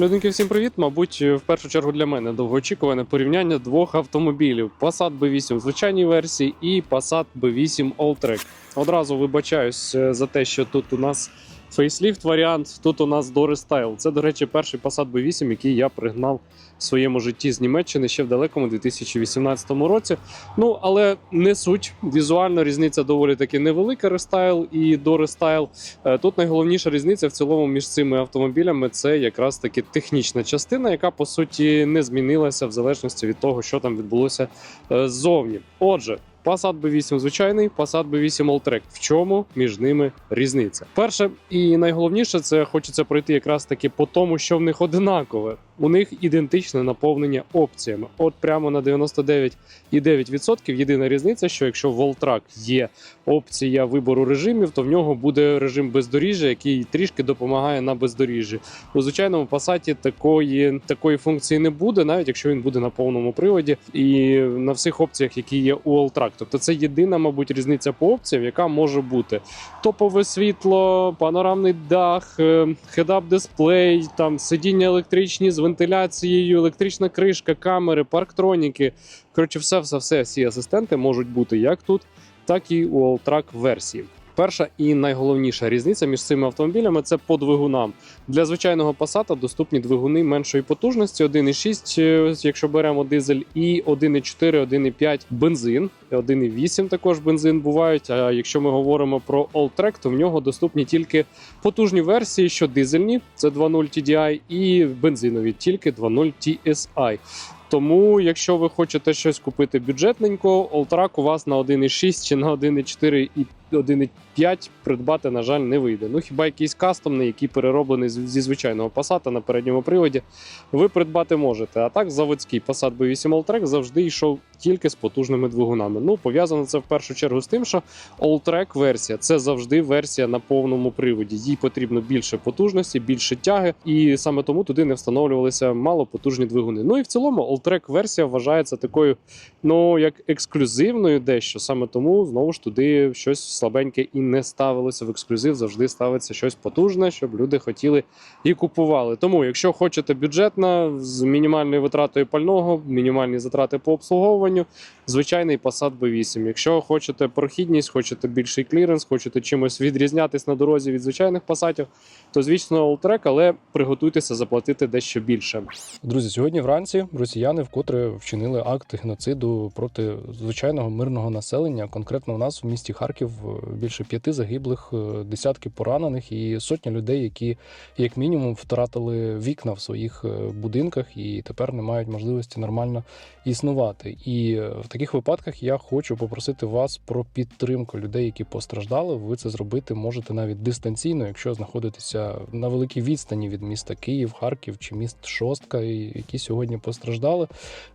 Людинки, всім привіт. Мабуть, в першу чергу для мене довгоочікуване порівняння двох автомобілів: Passat B8 в звичайній версії і Passat B8 Alltrack. Одразу вибачаюсь е, за те, що тут у нас фейсліфт варіант, тут у нас Dory Style. Це, до речі, перший Passat B8, який я пригнав в своєму житті з Німеччини ще в далекому 2018 році. Ну, але не суть. Візуально різниця доволі таки невелика рестайл і Dory Style. Е, Тут найголовніша різниця в цілому між цими автомобілями це якраз таки технічна частина, яка по суті не змінилася в залежності від того, що там відбулося е, ззовні. Отже. Passat B8 звичайний, Passat B8 Alltrack. В чому між ними різниця? Перше і найголовніше, це хочеться пройти якраз таки по тому, що в них одинакове. У них ідентичне наповнення опціями. От прямо на 99,9%. Єдина різниця, що якщо в Alltrack є опція вибору режимів, то в нього буде режим бездоріжжя, який трішки допомагає на бездоріжжі. У звичайному Passat такої, такої функції не буде, навіть якщо він буде на повному приводі і на всіх опціях, які є у Alltrack. Тобто це єдина, мабуть, різниця по опціям, яка може бути топове світло, панорамний дах, хедап дисплей, там сидіння електричні з вентиляцією, електрична кришка, камери, парктроніки. Коротше, все, все, все, всі асистенти можуть бути як тут, так і у Alltrack версії. Перша і найголовніша різниця між цими автомобілями це по двигунам. Для звичайного Passat доступні двигуни меншої потужності 1,6, е, якщо беремо дизель, і 1,4, 1,5 бензин, 1,8 також бензин бувають. А якщо ми говоримо про Alltrack, то в нього доступні тільки потужні версії, що дизельні, це 2.0 TDI, і бензинові тільки 2.0 TSI. Тому, якщо ви хочете щось купити бюджетненько, Alltrack у вас на 1.6 чи на 1.4 і 1.5 придбати, на жаль, не вийде. Ну хіба якийсь кастомний, який перероблений з- зі звичайного пасата на передньому приводі, ви придбати можете. А так, заводський Passat B8 Alltrack завжди йшов тільки з потужними двигунами. Ну, пов'язано це в першу чергу з тим, що Alltrack версія це завжди версія на повному приводі. Їй потрібно більше потужності, більше тяги, і саме тому туди не встановлювалися малопотужні двигуни. Ну і в цілому Alltrack версія вважається такою, ну як ексклюзивною, дещо саме тому знову ж туди щось слабеньке і не ставилося. В ексклюзив завжди ставиться щось потужне, щоб люди хотіли і купували. Тому, якщо хочете бюджетно, з мінімальною витратою пального, мінімальні затрати по обслуговуванню, звичайний Passat B8. Якщо хочете прохідність, хочете більший кліренс, хочете чимось відрізнятись на дорозі від звичайних Passatів, то звісно Alltrack, але приготуйтеся заплатити дещо більше. Друзі, сьогодні вранці росіяни вкотре вчинили акт геноциду проти звичайного мирного населення. Конкретно у нас в місті Харків е, більше п'яти загиблих, е, десятки поранених і сотня людей, які як мінімум втратили вікна в своїх е, будинках і тепер не мають можливості нормально існувати. І е, в таких випадках я хочу попросити вас про підтримку людей, які постраждали. Ви це зробити можете навіть дистанційно, якщо знаходитеся на великій відстані від міста Київ, Харків чи міст Шостка, які сьогодні постраждали.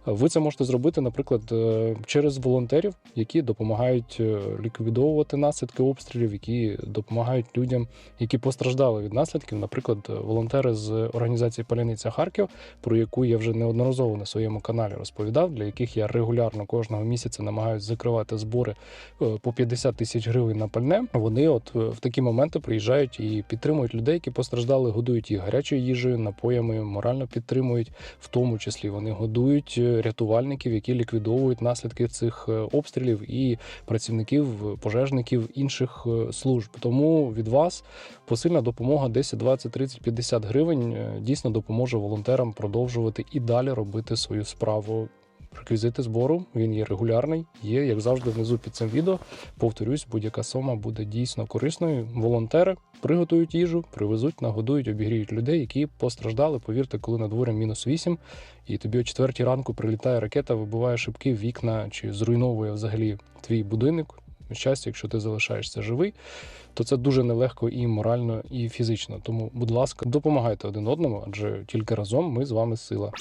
Ви це можете зробити, наприклад, е, через волонтерів, які допомагають е, ліквідовувати наслідки обстрілів, які допомагають людям, які постраждали від наслідків. Наприклад, волонтери з організації Паляниця Харків, про яку я вже неодноразово на своєму каналі розповідав, для яких я регулярно кожного місяця намагаюся закривати збори е, по 50 тисяч гривень на пальне. Вони от е, в такі моменти приїжджають і підтримують людей, які постраждали, годують їх гарячою їжею, напоями, морально підтримують. В тому числі вони годують е, рятувальників, які ліквідовують наслідки цих обстрілів, і працівників, пожежників інших служб. Тому від вас посильна допомога 10, 20, 30, 50 гривень дійсно допоможе волонтерам продовжувати і далі робити свою справу. Реквізити збору він є регулярний, є як завжди внизу під цим відео. Повторюсь, будь-яка сума буде дійсно корисною. Волонтери приготують їжу, привезуть, нагодують, обігріють людей, які постраждали. Повірте, коли на дворі мінус 8, і тобі о четвертій ранку прилітає ракета, вибиває шибки, вікна чи зруйновує взагалі твій будинок. Щастя, якщо ти залишаєшся живий, то це дуже нелегко і морально, і фізично. Тому, будь ласка, допомагайте один одному, адже тільки разом ми з вами сила.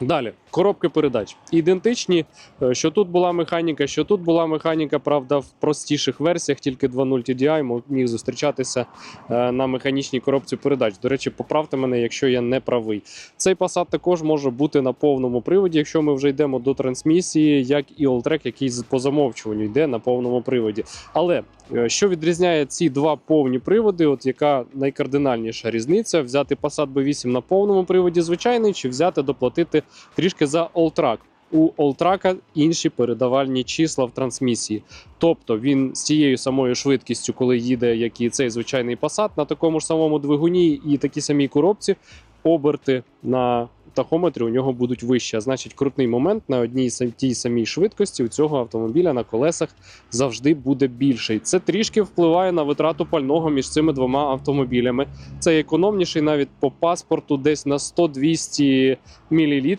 Далі, коробки передач ідентичні. Е, Що тут була механіка, що тут була механіка, правда, в простіших версіях, тільки 2.0 TDI міг зустрічатися е, на механічній коробці передач. До речі, поправте мене, якщо я не правий. Цей Passat також може бути на повному приводі, якщо ми вже йдемо до трансмісії, як і Alltrack, який по замовчуванню йде на повному приводі. Але Що відрізняє ці два повні приводи? От яка найкардинальніша різниця? Взяти Passat B8 на повному приводі звичайний, чи взяти доплатити трішки за Alltrack? У Alltrack інші передавальні числа в трансмісії. Тобто він з тією самою швидкістю, коли їде, як і цей звичайний Passat, на такому ж самому двигуні і такій самій коробці, оберти на тахометрі у нього будуть вищі. А значить, крутний момент на одній сам- тій самій швидкості у цього автомобіля на колесах завжди буде більший. Це трішки впливає на витрату пального між цими двома автомобілями. Це економніший навіть по паспорту, десь на 100-200 мл.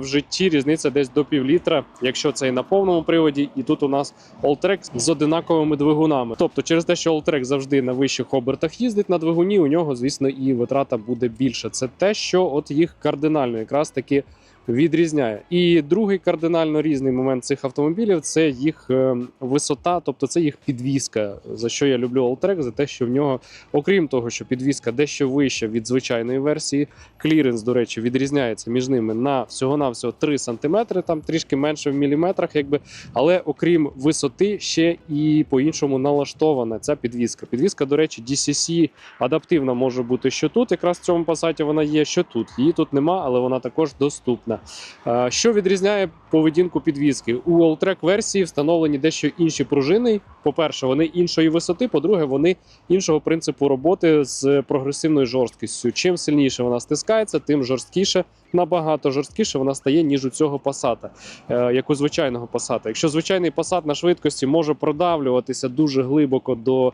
В житті різниця десь до півлітра, якщо це і на повному приводі, і тут у нас Alltrack з одинаковими двигунами. Тобто, через те, що Alltrack завжди на вищих обертах їздить на двигуні, у нього, звісно, і витрата буде більша. Це те, що от їх кардинально якраз таки відрізняє. І другий кардинально різний момент цих автомобілів це їх е, висота, тобто це їх підвізка. За що я люблю Alltrack, за те, що в нього, окрім того, що підвізка дещо вища від звичайної версії, кліренс, до речі, відрізняється між ними на всього-навсього 3 см, там трішки менше в міліметрах, якби. Але окрім висоти, ще і по-іншому налаштована ця підвізка. Підвізка, до речі, DCC адаптивна може бути що тут. Якраз в цьому пасаті вона є, що тут. Її тут нема, але вона також доступна. Е, Що відрізняє поведінку підвізки? У Alltrack версії встановлені дещо інші пружини. По-перше, вони іншої висоти. По-друге, вони іншого принципу роботи з прогресивною жорсткістю. Чим сильніше вона стискається, тим жорсткіше, набагато жорсткіше вона стає, ніж у цього пасата, е, як у звичайного пасата. Якщо звичайний пасат на швидкості може продавлюватися дуже глибоко до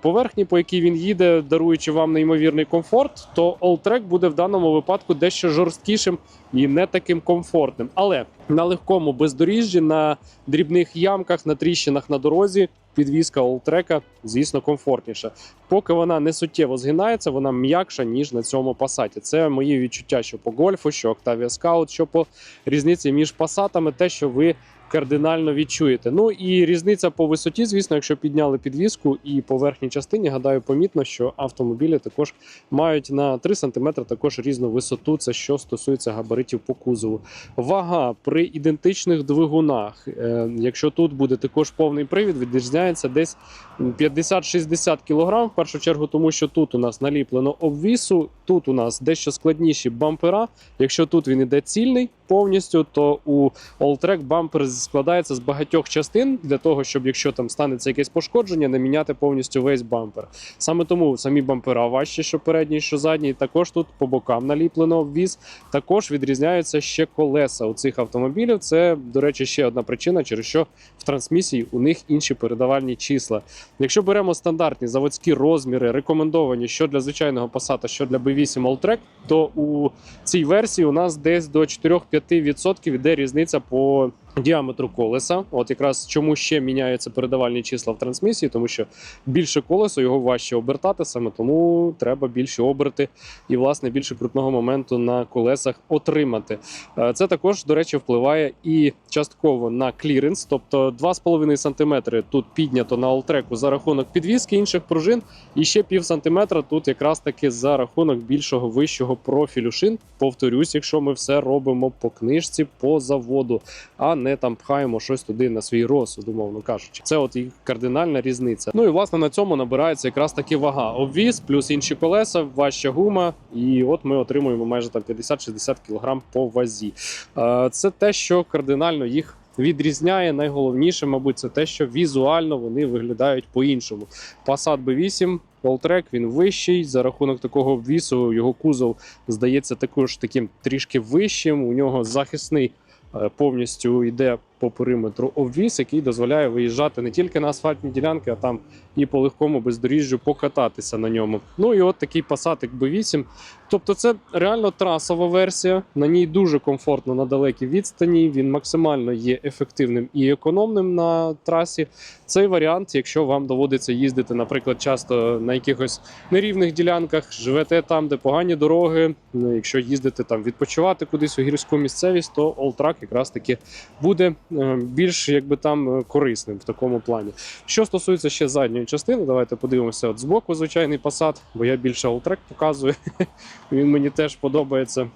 поверхні, по якій він їде, даруючи вам неймовірний комфорт, то Alltrack буде в даному випадку дещо жорсткішим і не таким комфортним. Але на легкому бездоріжжі, на дрібних ямках, на тріщинах на дорозі. Підвізка олтрека, звісно, комфортніша. Поки вона не суттєво згинається, вона м'якша, ніж на цьому пасаті. Це мої відчуття, що по гольфу, що Octavia Scout, що по різниці між пасатами, те, що ви кардинально відчуєте. Ну і різниця по висоті, звісно, якщо підняли підвіску і по верхній частині, гадаю, помітно, що автомобілі також мають на 3 см також різну висоту. Це що стосується габаритів по кузову. Вага при ідентичних двигунах, е, якщо тут буде також повний привід, відрізняється десь 50-60 кг. В першу чергу, тому що тут у нас наліплено обвісу, тут у нас дещо складніші бампера. Якщо тут він іде цільний повністю, то у Alltrack бампер складається з багатьох частин для того, щоб якщо там станеться якесь пошкодження, не міняти повністю весь бампер. Саме тому самі бампера важчі, що передній, що задній. Також тут по бокам наліплено обвіз. Також відрізняються ще колеса у цих автомобілів. Це, до речі, ще одна причина, через що трансмісії у них інші передавальні числа. Якщо беремо стандартні заводські розміри, рекомендовані що для звичайного Passat, що для B8 Alltrack, то у цій версії у нас десь до 4-5% іде різниця по діаметру колеса. От якраз чому ще міняються передавальні числа в трансмісії, тому що більше колесо його важче обертати, саме тому треба більше оберти і, власне, більше крутного моменту на колесах отримати. Е, Це також, до речі, впливає і частково на кліренс, тобто 2,5 см тут піднято на олтреку за рахунок підвіски інших пружин, і ще пів сантиметра тут якраз таки за рахунок більшого вищого профілю шин. Повторюсь, якщо ми все робимо по книжці, по заводу, а не там пхаємо щось туди на свій розсуд, умовно кажучи. Це от і кардинальна різниця. Ну і власне на цьому набирається якраз таки вага. Обвіз плюс інші колеса, важча гума, і от ми отримуємо майже там 50-60 кг по вазі. Е, Це те, що кардинально їх. Відрізняє найголовніше, мабуть, це те, що візуально вони виглядають по-іншому. Passat B8, Alltrack, він вищий. За рахунок такого обвісу його кузов здається також таким трішки вищим. У нього захисний е, повністю йде по периметру обвіс, який дозволяє виїжджати не тільки на асфальтні ділянки, а там і по легкому бездоріжжю покататися на ньому. Ну і от такий Passat B8. Тобто, це реально трасова версія. На ній дуже комфортно на далекій відстані. Він максимально є ефективним і економним на трасі. Цей варіант, якщо вам доводиться їздити, наприклад, часто на якихось нерівних ділянках, живете там, де погані дороги. Ну, якщо їздите там відпочивати кудись у гірську місцевість, то Alltrack якраз таки буде більш якби там е, корисним в такому плані. Що стосується ще задньої частини, давайте подивимося от збоку звичайний Passat, бо я більше Alltrack показую. Він мені теж подобається.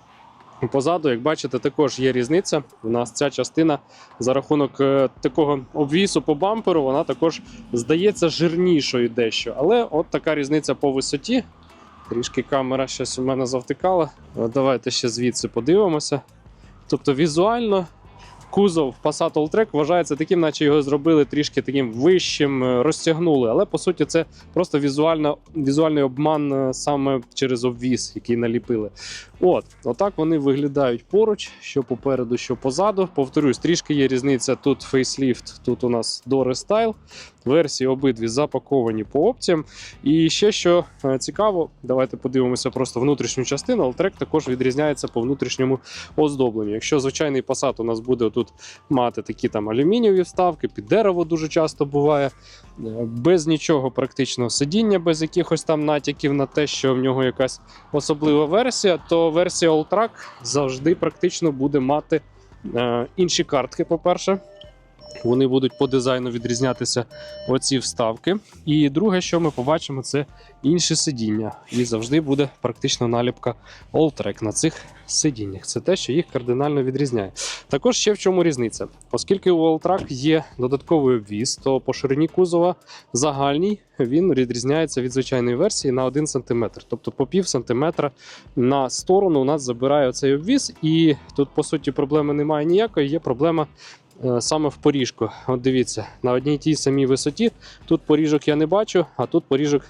Позаду, як бачите, також є різниця. У нас ця частина за рахунок е, такого обвісу по бамперу, вона також здається жирнішою дещо. Але от така різниця по висоті. Трішки камера щось у мене завтикала. Давайте ще звідси подивимося. Тобто візуально кузов Passat Alltrack вважається таким, наче його зробили трішки таким вищим, е, розтягнули. Але по суті, це просто візуально, візуальний обман е, саме через обвіз, який наліпили. От, отак вони виглядають поруч, що попереду, що позаду. Повторюсь, трішки є різниця. Тут фейсліфт, тут у нас Dore Style. Версії обидві запаковані по опціям. І ще що е, цікаво, давайте подивимося просто внутрішню частину. Alltrack також відрізняється по внутрішньому оздобленню. Якщо звичайний Passat у нас буде тут мати такі там алюмінієві вставки, під дерево дуже часто буває. е, Без нічого практично сидіння, без якихось там натяків на те, що в нього якась особлива версія, то версія Alltrack завжди практично буде мати е, інші картки, по-перше. Вони будуть по дизайну відрізнятися оці вставки. І друге, що ми побачимо, це інше сидіння. І завжди буде практично наліпка Alltrack на цих сидіннях. Це те, що їх кардинально відрізняє. Також ще в чому різниця. Оскільки у Alltrack є додатковий обвіз, то по ширині кузова загальній він відрізняється від звичайної версії на 1 см. Тобто по пів сантиметра на сторону у нас забирає цей обвіз, і тут по суті проблеми немає ніякої. Є проблема саме в поріжку. От дивіться, на одній тій самій висоті тут поріжок я не бачу, а тут поріжок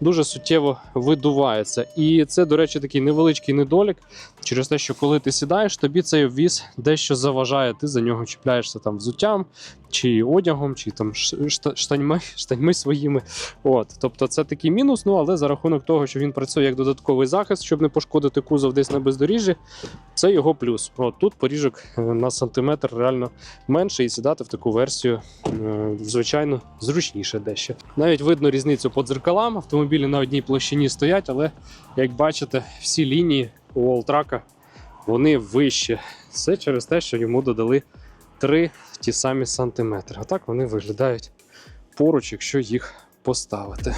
дуже суттєво видувається. І це, до речі, такий невеличкий недолік через те, що коли ти сідаєш, тобі цей обвіз дещо заважає. Ти за нього чіпляєшся там взуттям, чи одягом, чи там штаньми, штаньми своїми. От, тобто це такий мінус, ну але за рахунок того, що він працює як додатковий захист, щоб не пошкодити кузов десь на бездоріжжі, це його плюс. От тут поріжок е, на сантиметр реально менше, і сідати в таку версію, е, звичайно, зручніше дещо. Навіть видно різницю по дзеркалам. Автомобілі на одній площині стоять, але як бачите, всі лінії у Alltrack, вони вищі. Це через те, що йому додали три ті самі сантиметри. А так вони виглядають поруч, якщо їх поставити.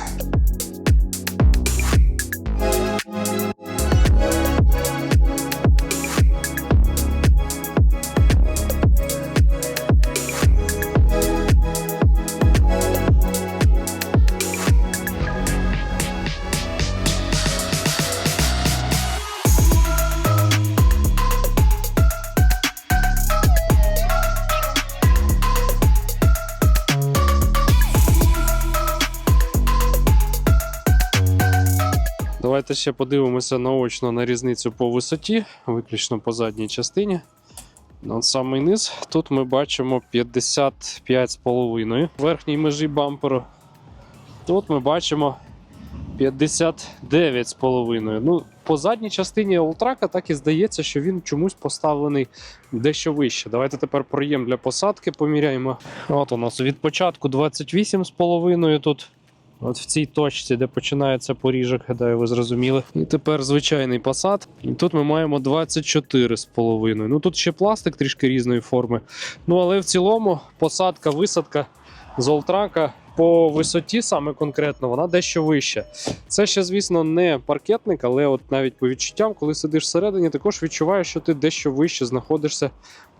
Давайте ще подивимося наочно на різницю по висоті, виключно по задній частині. От самий низ. Тут ми бачимо 55,5 верхній межі бамперу. Тут ми бачимо 59,5. Ну, по задній частині Олтрака так і здається, що він чомусь поставлений дещо вище. Давайте тепер проєм для посадки поміряємо. От у нас від початку 28,5 тут. От в цій точці, де починається поріжок, гадаю, ви зрозуміли. І тепер звичайний посад. І тут ми маємо 24,5. Ну тут ще пластик трішки різної форми. Ну але в цілому посадка, висадка з Олтрака по висоті, саме конкретно, вона дещо вища. Це ще, звісно, не паркетник, але от навіть по відчуттям, коли сидиш всередині, також відчуваєш, що ти дещо вище знаходишся,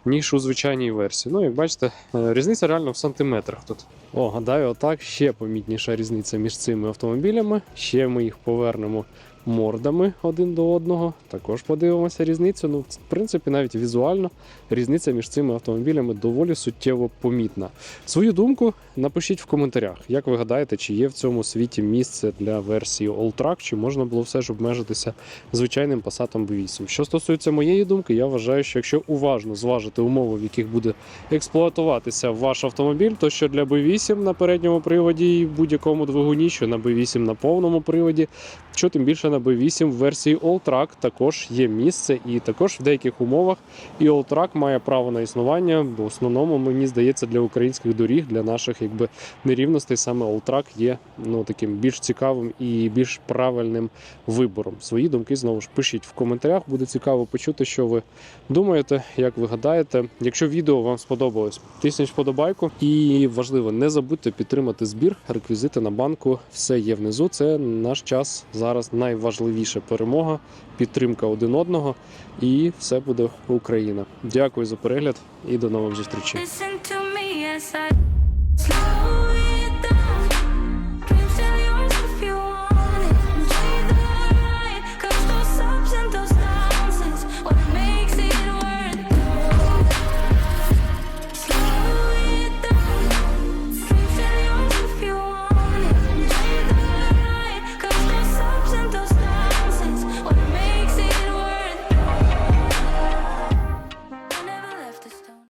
ніж у звичайній версії. Ну, як бачите, е, різниця реально в сантиметрах тут. О, гадаю, отак ще помітніша різниця між цими автомобілями. Ще ми їх повернемо мордами один до одного. Також подивимося різницю. Ну, в принципі, навіть візуально різниця між цими автомобілями доволі суттєво помітна. Свою думку напишіть в коментарях, як ви гадаєте, чи є в цьому світі місце для версії Alltrack, чи можна було все ж обмежитися звичайним Passat B8. Що стосується моєї думки, я вважаю, що якщо уважно зважити умови, в яких буде експлуатуватися ваш автомобіль, то що для B8 на передньому приводі і будь-якому двигуні, що на B8 на повному приводі, що тим більше на B8 в версії Alltrack також є місце, і також в деяких умовах і Alltrack має право на існування. В основному мені здається для українських доріг, для наших якби нерівностей, саме Alltrack є ну таким більш цікавим і більш правильним вибором. Свої думки знову ж пишіть в коментарях. Буде цікаво почути, що ви думаєте, як ви гадаєте. Якщо відео вам сподобалось, тисніть вподобайку. І важливо, не забудьте підтримати збір. Реквізити на банку все є внизу. Це наш час зараз найважливіше найважливіше перемога, підтримка один одного, і все буде Україна. Дякую за перегляд і до нових зустрічей.